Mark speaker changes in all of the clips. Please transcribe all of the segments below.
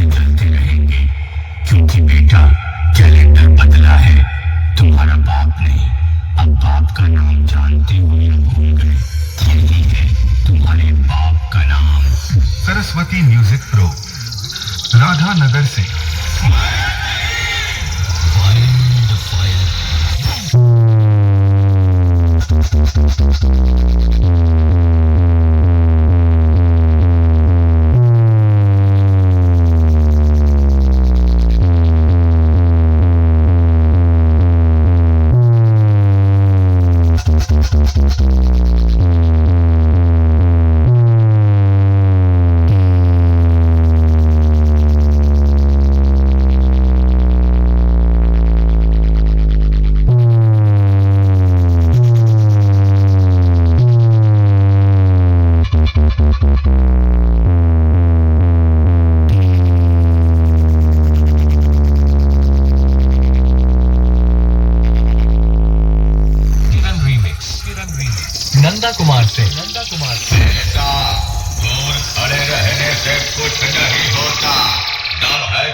Speaker 1: से रहेंगे क्योंकि बेटा कैलेंडर बदला
Speaker 2: है तुम्हारा बाप नहीं अब बाप का नाम जानते हुए
Speaker 3: भूल गए यही है तुम्हारे बाप का नाम सरस्वती म्यूज़िक प्रो राधा नगर से।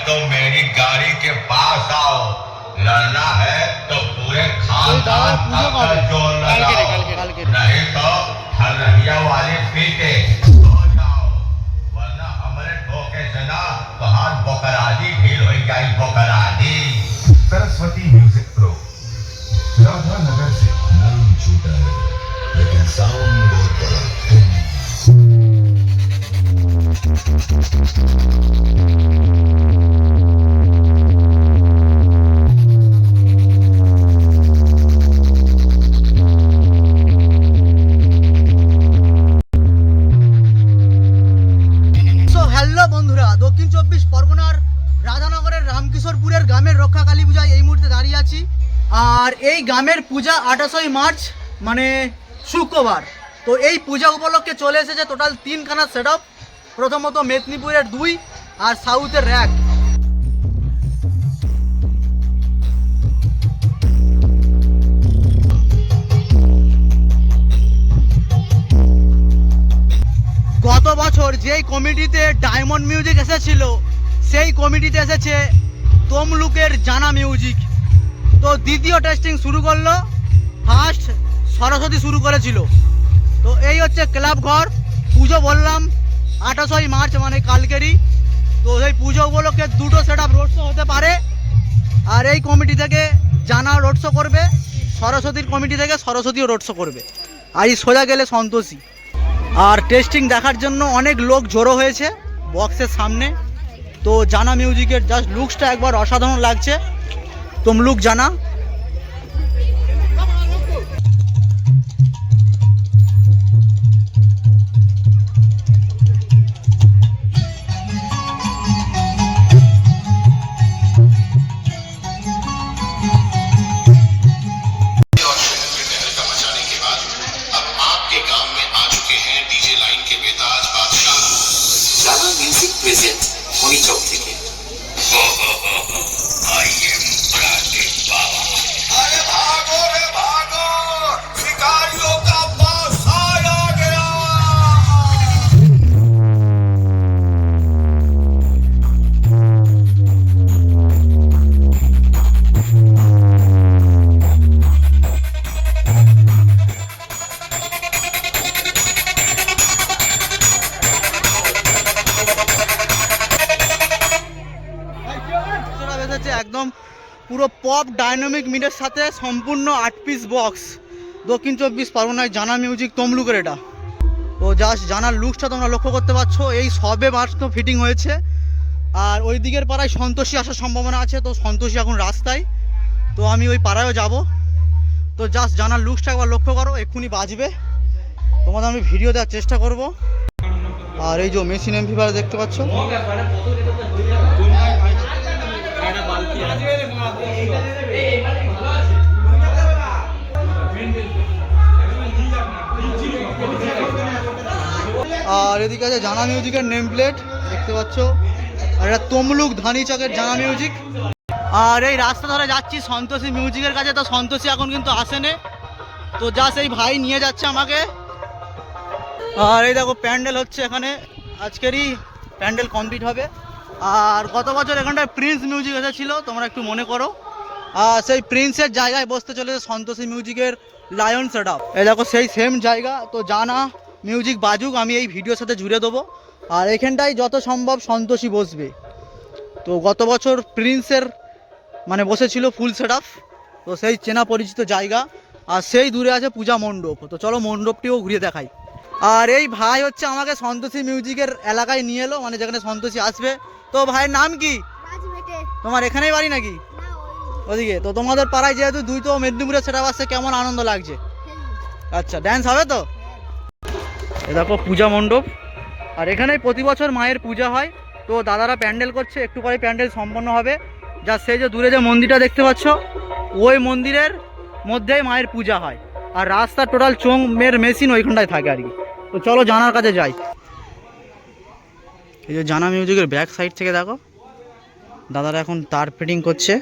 Speaker 3: तो मेरी गाड़ी के पास आओ। लड़ना है तो पूरे खानदान आकर ज़ोर लगाओ। नहीं तो हरहिया वाले पीटे हो जाओ। वरना हमारे ठोके से ना तो हाथ बोकराजी ढील हो जाए बोकराजी।
Speaker 1: सरस्वती म्यूज़िक प्रो राधा नगर से
Speaker 3: नाम छोटा है लेकिन साउंड बहुत बड़ा
Speaker 4: আছি। আর এই গ্রামের পূজা আঠাশোই মার্চ মানে শুক্রবার। তো এই পূজা উপলক্ষে চলে এসেছে টোটাল তিনখানা সেট আপ প্রথমত মেদিনীপুরের দুই, আর সাউথের র্যাক গত বছর যেই কমিটিতে ডায়মন্ড মিউজিক এসেছিল, সেই কমিটিতে এসেছে তমলুকের জানা মিউজিক। দ্বিতীয় টেস্টিং শুরু করল। ফার্স্ট সরস্বতী শুরু করেছিল। তো এই হচ্ছে ক্লাব ঘর। পুজো বললাম, আঠাশোই মার্চ মানে কালকেরই। তো সেই পুজো উপলক্ষে দুটো সেট আপ রোড শো হতে পারে। আর এই কমিটি থেকে জানা রোড শো করবে। সরস্বতীর কমিটি থেকে সরস্বতীও রোড শো করবে। আর সোজা গেলে সন্তোষী। আর টেস্টিং দেখার জন্য অনেক লোক জড়ো হয়েছে বক্সের সামনে। তো জানা মিউজিকের জাস্ট লুকসটা একবার অসাধারণ লাগছে। তমলুক জানা। একদম পুরো পপ ডাইনামিক মিডের সাথে সম্পূর্ণ আট পিস বক্স দক্ষিণ চব্বিশ পরগনায় জানা মিউজিক তমলুকের এটা। তো জাস্ট জানার লুকসটা তোমরা লক্ষ্য করতে পারছ, এই সবে মাত্র ফিটিং হয়েছে। আর ওই দিকের পাড়ায় সন্তোষী আসার সম্ভাবনা আছে, তো সন্তোষী এখন রাস্তায়। তো আমি ওই পাড়ায়ও যাব। তো জাস্ট জানার লুকসটা একবার লক্ষ্য করো, এক্ষুনি বাজবে। তোমাদের আমি ভিডিও দেওয়ার চেষ্টা করব। আর এই যে মেশিন এমপিবার দেখতে পাচ্ছ। আর এদিকে আছে জানা মিউজিকের নেম প্লেট, দেখতে পাচ্ছ। আর এটা তমলুক ধানি চকের জানা মিউজিক। আর এই রাস্তা ধরে যাচ্ছি সন্তোষী মিউজিকের কাছে, তো সন্তোষী এখন কিন্তু আসেনে। তো যা সেই ভাই নিয়ে যাচ্ছে আমাকে। আর এই দেখো, প্যান্ডেল হচ্ছে এখানে। আজকেরই প্যান্ডেল কমপ্লিট হবে। আর গত বছর এখানটায় প্রিন্স মিউজিক এসেছিল, তোমরা একটু মনে করো। আর সেই প্রিন্সের জায়গায় বসতে চলেছে সন্তোষী মিউজিকের লায়ন সেট আপ এই দেখো, সেই সেম জায়গা, তো জানা মিউজিক বাজুক, আমি এই ভিডিওর সাথে জুড়ে দেবো। আর এখানটাই যত সম্ভব সন্তোষী বসবে। তো গত বছর প্রিন্সের মানে বসেছিল ফুল সেট আপ তো সেই চেনা পরিচিত জায়গা। আর সেই দূরে আছে পূজা মণ্ডপ, তো চলো মণ্ডপটিও ঘুরিয়ে দেখাই। আর এই ভাই হচ্ছে আমাকে সন্তোষী মিউজিকের এলাকায় নিয়ে এলো মানে যেখানে সন্তোষী আসবে তো ভাইয়ের নাম কি? তোমার এখানেই বাড়ি নাকি? ওদিকে। তো তোমাদের পাড়ায় যেহেতু দুই তো মেদিনীপুরে সেটা আসছে কেমন আনন্দ লাগছে? আচ্ছা ড্যান্স হবে তো? এ দেখো পূজা মণ্ডপ। আর এখানেই প্রতি বছর মায়ের পূজা হয়। তো দাদারা প্যান্ডেল করছে একটু পরে প্যান্ডেল সম্পন্ন হবে। যা সে যে দূরে যে মন্দিরটা দেখতে পাচ্ছ ওই মন্দিরের মধ্যেই মায়ের পূজা হয়। আর রাস্তার টোটাল চোং চোঙের মেশিন ওইখানটায় থাকে আর কি। তো চলো জানার কাছে যাই। এই যে জানা মিউজিকের ব্যাক সাইড থেকে দেখো। দাদারা এখন তার ফিটিং করছে।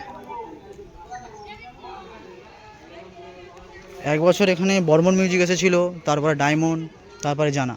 Speaker 4: এক বছর এখানে বর্মন মিউজিক এসেছিল, তারপরে ডায়মন্ড, তারপরে জানা।